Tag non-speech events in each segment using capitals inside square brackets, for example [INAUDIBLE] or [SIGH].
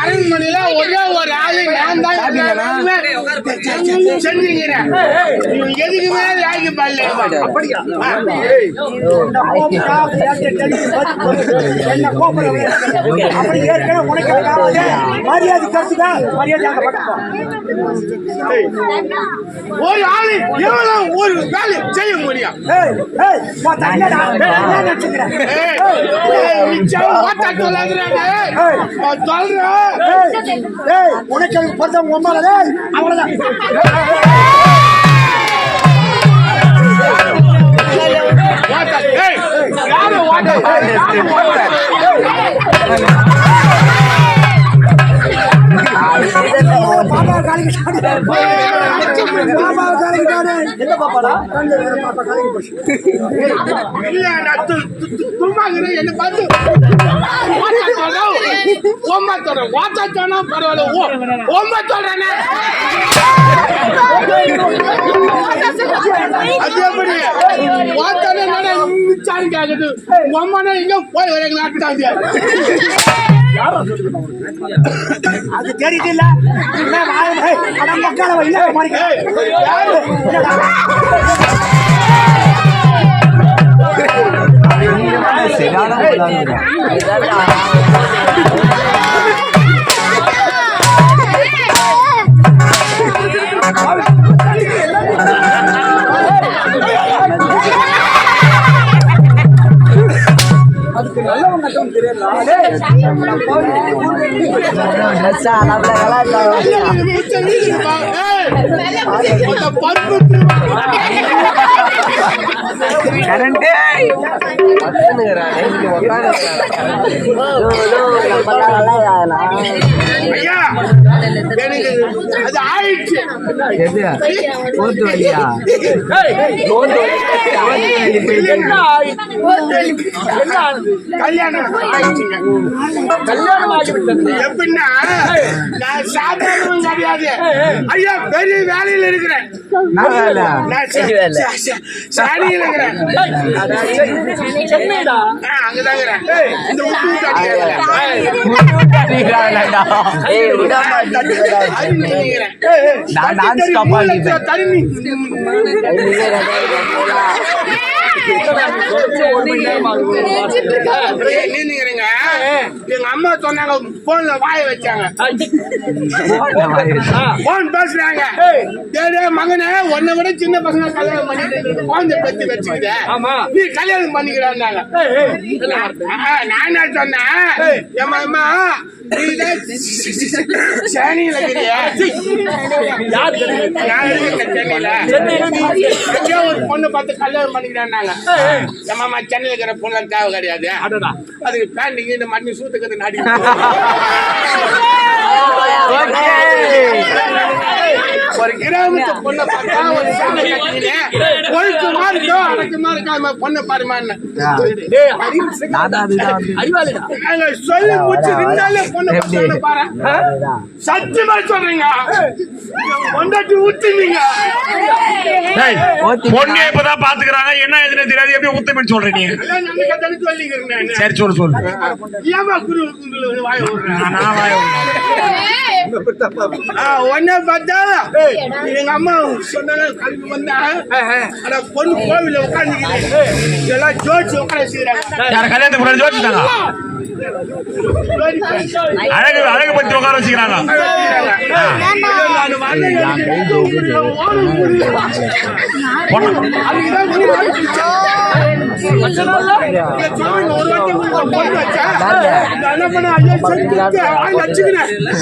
அரண்மனையில ஒரே ஒரு ஆளு எதுக்குமே லாய்க்கு பண்ணல அப்படியா மரியாதை கருத்துக்கா மரியாதை அங்க பக்கம் ஒரு ஆளு எவ்வளவு ஒரு வேலை செய்ய முடியும்? உனக்கு உம்மால ஏய். அவ்வளவுதான். பாப்பா காலிக்கு என்ன பாப்பாடா பாப்பா போச்சு இல்ல, நான் என்னை பார்த்து ஓட்ட சொல்றேன். சொன்னா பரவாயில்ல. ஓ-. அது எப்படி? எங்க போய் நாட்டாங்க அது தெரியுது இல்ல என்ன வாய் மக்கால வை இல்ல கல்யாணம் எப்படின்னா நான் சாதாரணம் கிடையாது ஐயா பெரிய வேலையில இருக்கிறேன். சாணியில இருக்கிறேன். தண்ணி நின்னுக்கிறீங்க எங்க அம்மா சொன்னாங்க போன்ல வாய வச்சாங்க போன் பேசுறாங்க மகனே உன்னை விட சின்ன பசங்க கல்யாணம் பண்ணிட்டு. குழந்தை பெத்து வச்சுக்கிட்ட நீ கல்யாணம் பண்ணிக்கிறாங்க நான் சொன்னேன் என் அம்மா சென்னையில. எங்கேயோ ஒரு பொண்ணு பார்த்து கல்யாணம் பண்ணிக்கிறாங்க என் மாமா சென்னையில இருக்கிற பொண்ணு தேவை கிடையாது. அதுக்கு பேண்டிங் இந்த மண்ணி சூத்துக்கிறது நாடி. [LAUGHS] ஒரு கிராமத்து பொண்ணை பார்த்தா ஒரு அடக்கமா இருக்காம பொண்ணை நாங்க சொல்லி முடிச்சு பொண்ணை பாரு. சத்தியமா சொல்றீங்க. கொண்டாட்டி ஊத்துனீங்க. பொண்ணே இப்பதான் பாத்துக்கிறாங்க. என்ன எதுன்னு தெரியாது. எப்படி உத்தமின்னு சொல்ற நீ எல்லாம் நம்ம கதை சொல்லிக்கிறேன் நானு. சரி சொல்லு சொல்லு. ஏமா குரு குரு வாய விடுறேன். நான் வாய விடுறேன். ஒன்ன பார்த்தா எங்க அம்மா சொன்னாங்க கல்வி வந்தா பொண்ணு கோவில யார கல்யாணத்துக்கு முன்னாடி ஜோதிச்சுட்டாங்க அழகு அழகு பத்தி உட்கார வச்சுக்கிறாங்க.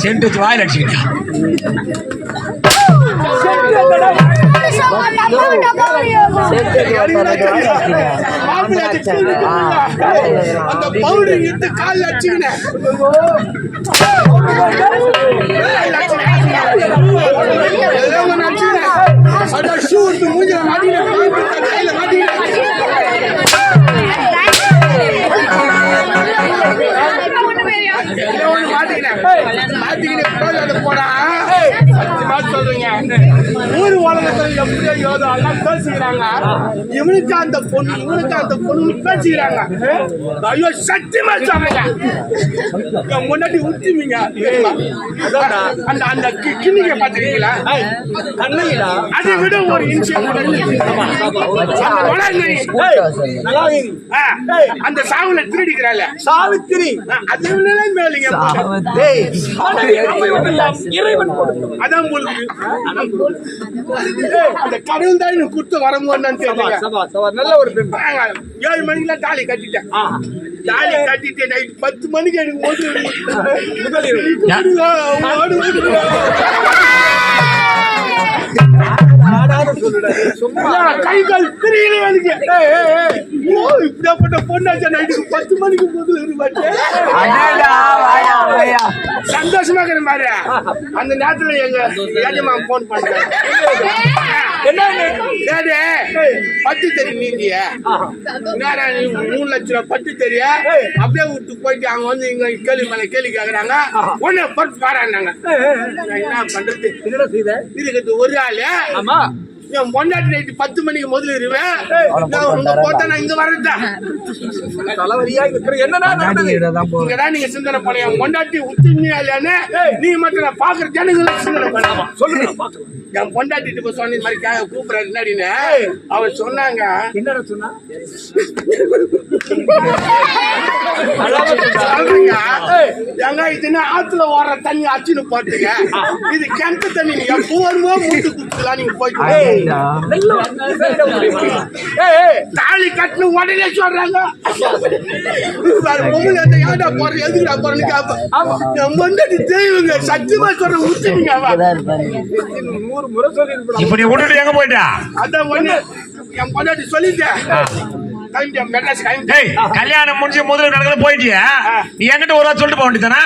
சென்ட் வாயில் அடிச்சுக்கிட்டா. கால் அடிச்சுக்கினேன் ஷூ எடுத்து மூஞ்சில மாட்டிக்கினேன் கையில மாட்டிக்கினேன் போனா, சத்தியமா சொல்றேங்க. ஊர் உலகத்துல எப்படியோ ஏதோ எல்லாம் பேசிக்கிறாங்க. இவனுக்கு அந்த பொண்ணு இவனுக்கு அந்த பொண்ணு பேசிக்கிறாங்க. ஐயோ சத்தியமா சொல்றேங்க முன்னாடி ஊத்துவீங்க அந்த அந்த கிண்ணிக்க பாத்துருக்கீங்களா அதை விட ஒரு இன்சியம் அந்த சாவுல திருடிக்கிறாள். சாவித்திரி. அது விட மேலுங்க இறைவன். அதான் உங்களுக்கு அந்த கடவுள் தான் எனக்கு கொடுத்து சபா, சபா, நல்ல ஒரு ஏழு மணிக்கெல்லாம் தாலி கட்டிட்டேன். தாலி கட்டிட்டு நைட் பத்து மணிக்கு எனக்கு ஓட்டு கை கால் தெரியல எனக்கு ஓ இப்படியாப்பட்ட பொண்ணாச்சா நைட்டுக்கு பத்து மணிக்கு போது அடடா வாயா வாயா சந்தோஷமா இருக்கிற மாதிரி அந்த நேரத்துல எங்க ஏஜமா போன் பண்றேன். டேடி, பட்டு தெரி நீந்திய மூணு லட்ச ரூபாய் பட்டு தெரிய அப்படியே விட்டு போயிட்டு அங்க வந்து இங்க கேள்வி மேல கேள்வி கேக்குறாங்க. உடனே பட்டு பாராங்க என்ன பண்றது? இருக்குது ஒரு ஆளு. ஆமா. என் பொண்டாட்டி நைட்டு பத்து மணிக்கு முதல்ல இருவேன் நான் உங்க போட்டா நான் இங்க நடந்தது தான் போறேன். இங்கதான் நீங்க சிந்தனை பண்ண என் பொண்டாட்டி உத்துமையா இல்லையான்னு நீ மட்டும் நான் பாக்குற ஜனங்களை சிந்தனை பண்ணாமா? பாக்கலாம் என் பொண்டாட்டி இப்ப சொன்ன மாதிரி கே- கூப்பிடுறாரு. என்னடின்னு அவர் சொன்னாங்க. என்னடா சொன்னா? சொல்றீங்க, ஏங்க இது என்ன ஆத்துல ஓடுற தண்ணி அச்சுன்னு போட்டுங்க இது கிணத்து தண்ணி நீங்க எப்போ வருமோ மூட்டு குடுத்துலாம் நீங்க போயிட்டு தாலி கட்டணும் உடனே சொல்றாங்க. பொம்பளை அந்த ஏன்டா போற எதுக்குடா போறேன்னு கேப்பேன் என் பொண்டாட்டி தெய்வங்க சத்தியமா சொல்ற உச்சுங்க நூறு முறை சொல்லி இப்ப நீ விட்டுட்டு எங்க போயிட்டா? அதான் ஒண்ணு. என் பொண்டாட்டி சொல்லிட்டேன். கல்யாணம் முடிஞ்சு முதல்ல நடக்கல போயிட்டியா? நீ என்கிட்ட ஒரு சொல்லிட்டு போக வேண்டியதானே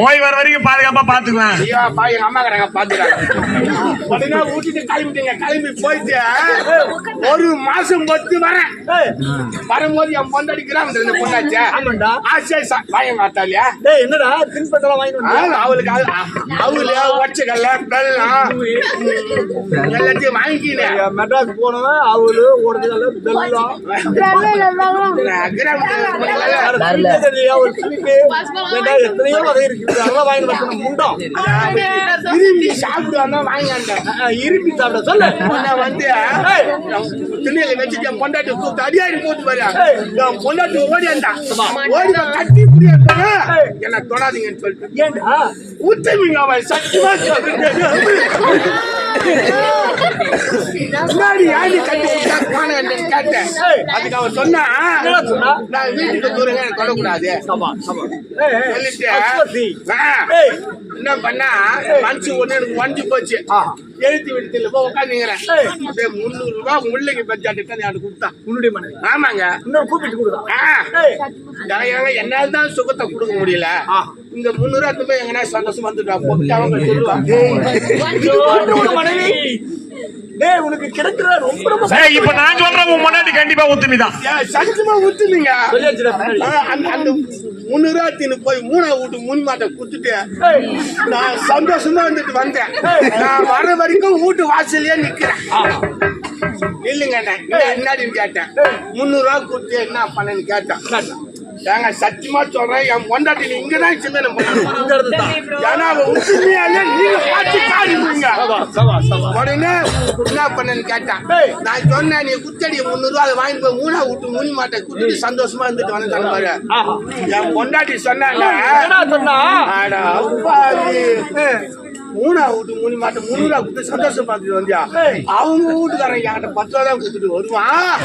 போய் வர வரைக்கும் பாதுகாப்பா பாத்துக்குவேன் ஐயா பா எங்க அம்மா கரங்க பாத்துறாங்க உடனே ஊட்டிட்டு கிளம்பிட்டீங்க கிளம்பி போயிட்டு ஒரு மாசம் பொத்து வரேன் வரும்போது என் பொண்டாடி கிராமத்துல இருந்து பொண்ணாச்சே ஆசை மாட்டாளியா டேய் என்னடா தின்பண்டெல்லாம் வாங்கி வந்தா அவளுக்கு அவளு ஒச்சக்கல்ல பெல்லம் எல்லாத்தையும் வாங்கிக்கினேன் மெட்ராஸ் போனவன் அவரு ஒரிஜினல் பெல்லம் கிராமத்துல எத்தனையோ வகை இருக்கு. அதெல்லாம் வாங்கி வைக்கணும் முண்டம் விரும்பி சாப்பிடுவாங்க சாப்பிட சொல்லு. உன்னை வந்து துணியில வச்சுட்டு என் பொண்டாட்டி கூப்பிட்டு அடியாடி போட்டு பாரு. என் பொண்டாட்டி ஓடியாண்டா ஓடி கட்டி என்ன தொடாதீங்கன்னு சொல்லிட்டு. ஏண்டா? உத்தமிங்க அவன் சத்தியமா சொல்றேன் முன்னாடி யாரு கட்டி விட்டா காணன்னு கேட்டேன்? அதுக்கு அவன் சொன்னா? நான் வீட்டுக்கு தூரங்க எனக்கு தொடக்கூடாது. என்ன பண்ணா? மனசு ஒண்ணு எனக்கு வஞ்சி போச்சு. எழுத்து விடுத்துல போய் உட்காந்துங்கிறேன். அப்படியே முந்நூறு ரூபாய் முள்ளைக்கு பட்ஜெட் தான் எனக்கு கொடுத்தான் உன்னுடைய மனைவி. ஆமாங்க. இன்னொரு கூப்பிட்டு கொடுதான் ஆ, ஏய், எனக்கு என்னால தான் சுகத்தை கொடுக்க முடியல. இந்த முந்நூறு போய் எங்கன்னா சந்தோஷம் வந்துட்டா போட்டு அவங்க சொல்லுவாங்க டேய் உனக்கு கிடைக்கிற ரொம்ப ரொம்ப ஏய், இப்ப நான் சொல்றேன் உன் முன்னாடி கண்டிப்பா ஒத்துமைதான் பின்னாடி. ஆ, அந்த அந்த தின்னு போய் மூணா வீட்டு முன் மாட்டை குத்துட்டு நான் சந்தோஷமா வந்துட்டு வந்தேன். நான் வர வரைக்கும் வீட்டு வாசல்லயே நிக்கிறேன். இல்லைங்க என்னடின்னு கேட்டேன்? முந்நூறு ரூபாய் கொடுத்து என்ன பண்ணேன்னு கேட்டேன். ஏங்க சத்தியமா சொல்றேன் என் பொண்டாட்டி நீ சிந்தனை பண்ணணும். இந்த இடத்துல தான். ஏன்னா அவ உண்மையாலே நீங்க பார்த்து சபா உடனே என்ன பண்ணேன்னு கேட்டான் நான் சொன்னேன் நீ குத்தடி முந்நூறு ரூபாய் வாங்கிட்டு போய் மூணா விட்டு முனி மாட்டை குத்திட்டு சந்தோஷமா இருந்துட்டு வந்து ஆஹா. என் பொண்டாட்டி சொன்னாங்க மூணா வீட்டு மூணு மாட்டை முந்நூறு ரூபா கொடுத்து சந்தோஷம் பார்த்துட்டு வந்தியா அவங்க வீட்டுக்காரன் என்கிட்ட பத்து ரூபா தான் கொடுத்துட்டு வருவான்?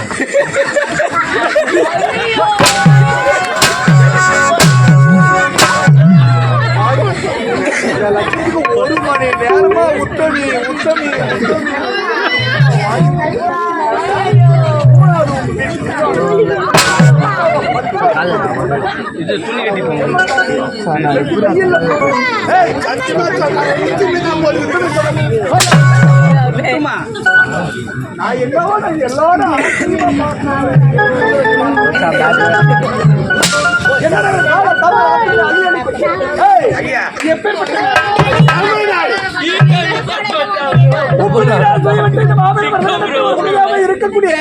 முடியாமல் இருக்கக்கூடிய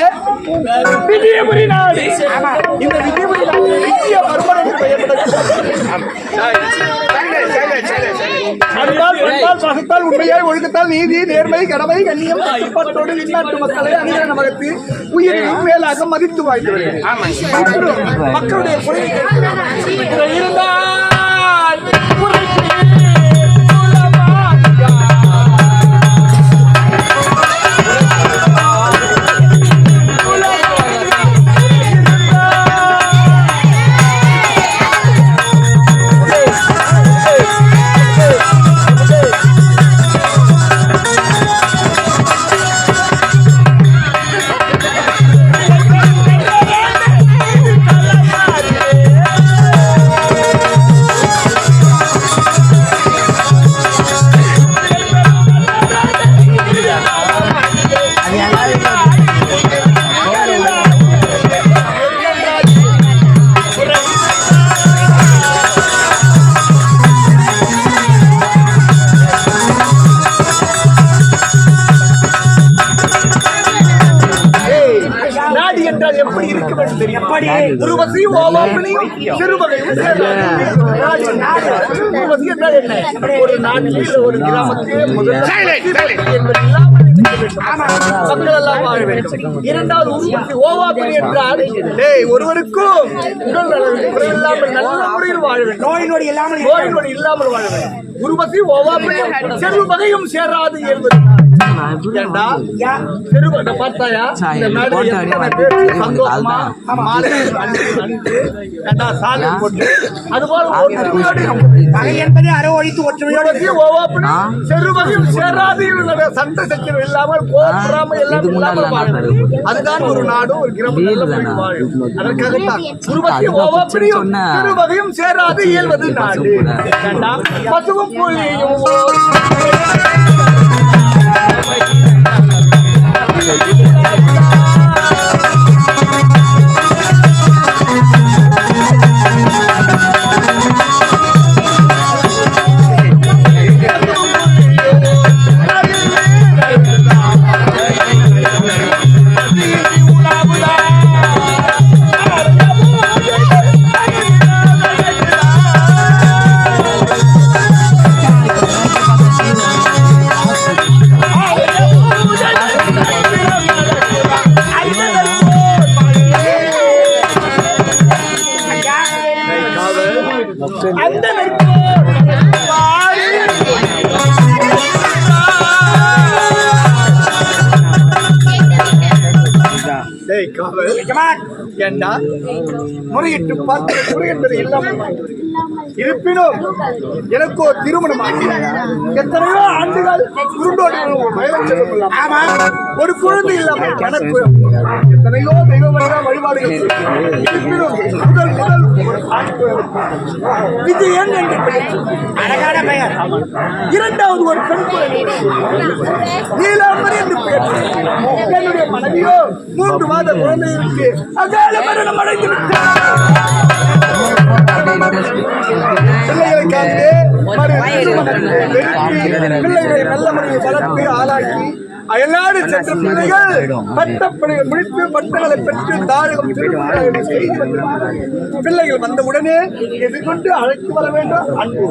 விஜயபுரி நாடு இந்த விஜயபுரி விஜய வர்மன் என்று பண்பால், பாசத்தால், உண்மையாய், ஒழுக்கத்தால், நீதி, நேர்மை, கடமை, கண்ணியம், கட்டுப்பாட்டோடு இந்நாட்டு மக்களை அணிய நமக்கு உயிரினும் மேலாக மதித்து. மற்றும் மக்களுடைய குறையை. இருந்தால் உருவசி ஓவாப்பனையும் சிறுவகையும் நாடு நாடு உருவசி என்றால் என்ன ஒரு நாட்டில் ஒரு கிராமத்தில் இல்லாமல் இரண்டாவது உருவசி ஓவாப்பனை என்றால் ஏய் ஒருவருக்கும் உடல் நலம் குறைவில்லாமல் நல்ல முறையில் வாழ வேண்டும். நோய் நொடி இல்லாமல் நோய் நொடி இல்லாமல் வாழ வேண்டும். உருவசி ஓவாப்பனையும் வகையும் சேராது என்பது என்பதை ஓவாப்படி செருவகையும் சேராது சண்டை சச்சரவு இல்லாமல் போர் பொறாமை எல்லாம் இல்லாமல். அதுதான் ஒரு நாடும் ஒரு கிராமம் வாழும். அதற்காகத்தான் உருவத்தில் ஓவாப்படியும் செருவகையும் சேராது இயல்வது நாடு. பசுவும் புலியும் அந்த maganda. முறையிட்டு முறை என்பது இல்லாமல் இருப்பினும் எனக்கோ திருமணம் எத்தனையோ ஆண்டுகள் குருண்டோடி ஒரு குழந்தை இல்லாமல் எனக்கு எத்தனையோ தெய்வ வழிபா வழிபாடுகள் இருப்பினும் முதல் முதல் குழந்தை. விஜயன் என்று அழகான பெயர். இரண்டாவது ஒரு பெண் குழந்தை. நீலாம்பரி என்று பெயர். என்னுடைய மனைவியோ மூன்று மாத குழந்தை இருக்கு அகால மரணம் அடைந்து விட்டார். பிள்ளைகளை நல்ல முறையில் வளர்த்து ஆளாக்கி அயல்நாடு சென்ற பிள்ளைகள் பிள்ளைகள் முடித்து பட்டங்களை பெற்று தாரகம் பிள்ளைகள் வந்தவுடனே எதிர்கொண்டு அழைத்து வர வேண்டும். அன்பு.